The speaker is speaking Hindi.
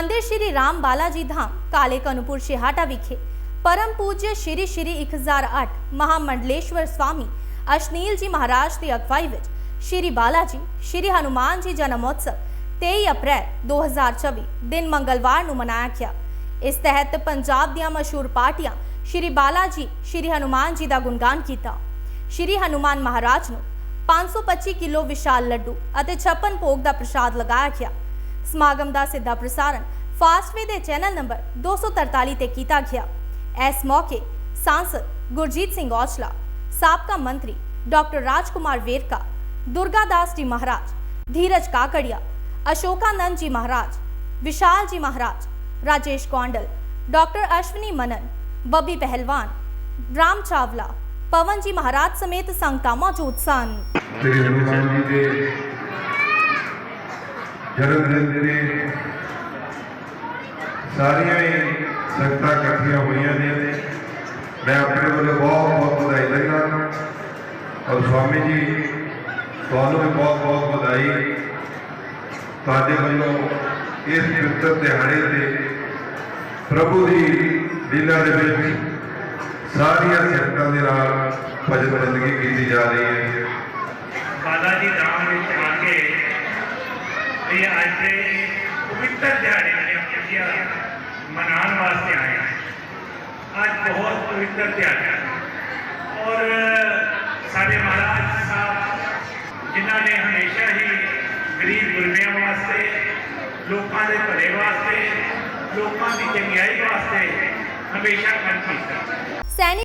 ਮੰਦਿਰ ਸ਼੍ਰੀ ਰਾਮ ਬਾਲਾ ਜੀ ਧਾਮ ਕਾਲੇ ਕਨੂਪੁਰ ਸ਼ਿਹਾਟਾ ਵਿਖੇ ਪਰਮ ਪੂਜਯ ਸ਼੍ਰੀ ਸ਼੍ਰੀ 1008 ਮਹਾਮੰਡਲੇਸ਼ਵਰ ਸਵਾਮੀ ਅਸ਼ਨੀਲ ਜੀ ਮਹਾਰਾਜ ਦੀ ਅਗਵਾਈ ਵਿੱਚ ਸ਼੍ਰੀ ਬਾਲਾ ਜੀ ਸ਼੍ਰੀ ਹਨੂਮਾਨ ਜੀ ਜਨਮ ਉਤਸਵ 23 ਅਪ੍ਰੈਲ 2024 ਦਿਨ ਮੰਗਲਵਾਰ ਨੂੰ ਮਨਾਇਆ ਗਿਆ ਇਸ ਤਹਿਤ ਪੰਜਾਬ ਦੀਆਂ ਮਸ਼ਹੂਰ ਪਾਰਟੀਆਂ ਸ਼੍ਰੀ ਬਾਲਾ ਜੀ ਸ਼੍ਰੀ ਹਨੂਮਾਨ ਜੀ ਦਾ ਗੁਣਗਾਨ ਕੀਤਾ ਸ਼੍ਰੀ ਹਨੂਮਾਨ ਮਹਾਰਾਜ ਨੂੰ 525 ਕਿਲੋ ਵਿਸ਼ਾਲ ਲੱਡੂ ਅਤੇ 56 ਭੋਗ ਦਾ ਪ੍ਰਸ਼ਾਦ ਲਗਾਇਆ ਗਿਆ ਸਮਾਗਮ ਦਾ ਸਿੱਧਾ ਪ੍ਰਸਾਰਣ ਫਾਸਟਵੇ ਦੇ ਚੈਨਲ ਨੰਬਰ 243 ਤੇ ਕੀਤਾ ਗਿਆ ਇਸ ਮੌਕੇ ਸਾਂਸਦ ਗੁਰਜੀਤ ਸਿੰਘ ਔਜਲਾ ਸਾਬਕਾ ਮੰਤਰੀ ਡਾਕਟਰ ਰਾਜਕੁਮਾਰ ਵੇਰਕਾ ਦੁਰਗਾਦਾਸ ਜੀ ਮਹਾਰਾਜ ਧੀਰਜ ਕਾਕੜੀਆ ਅਸ਼ੋਕਾਨੰਦ ਜੀ ਮਹਾਰਾਜ ਵਿਸ਼ਾਲ ਜੀ ਮਹਾਰਾਜ ਰਾਜੇਸ਼ ਕੌਂਡਲ ਡਾਕਟਰ ਅਸ਼ਵਨੀ ਮਨਨ ਬੱਬੀ ਪਹਿਲਵਾਨ ਰਾਮ ਚਾਵਲਾ ਪਵਨ ਜੀ ਮਹਾਰਾਜ ਸਮੇਤ ਸੰਗਤਾਂ ਮੌਜੂਦ ਸਨ ਸ੍ਰੀ ਹਨੂਮਾਨ ਜੀ ਦੇ ਜਨਮ ਦਿਨ ਦੇ ਸਾਰੀਆਂ ਹੀ ਸੰਗਤਾਂ ਇਕੱਠੀਆਂ ਹੋਈਆਂ ਨੇ ਮੈਂ ਆਪਣੇ ਵੱਲੋਂ ਬਹੁਤ ਬਹੁਤ ਵਧਾਈ ਦਿੰਦਾ ਔਰ ਸਵਾਮੀ ਜੀ ਤੁਹਾਨੂੰ ਵੀ ਬਹੁਤ ਬਹੁਤ ਵਧਾਈ ਤੁਹਾਡੇ ਵੱਲੋਂ ਇਸ ਪਵਿੱਤਰ ਦਿਹਾੜੇ ਤੇ ਪ੍ਰਭੂ ਦੀ ਲੀਲਾ ਦੇ ਵਿੱਚ ਸਾਰੀਆਂ ਸੰਗਤਾਂ ਦੇ ਨਾਲ ਭਜਨ ਬੰਦਗੀ ਕੀਤੀ ਜਾ ਰਹੀ ਹੈ ਬਾਲਾ ਜੀ ਧਾਮ ਵਿੱਚ ਆ ਕੇ पवित्र दिहाड़े मनाने वास्ते आए हैं। आज बहुत पवित्र दिहाड़ा और सारे महाराज साहब, जिन्होंने हमेशा ही गरीब गुरबिया वास्ते, लोगों के भले वास्ते, लोगों की चंगाई वास्ते हमेशा काम किया।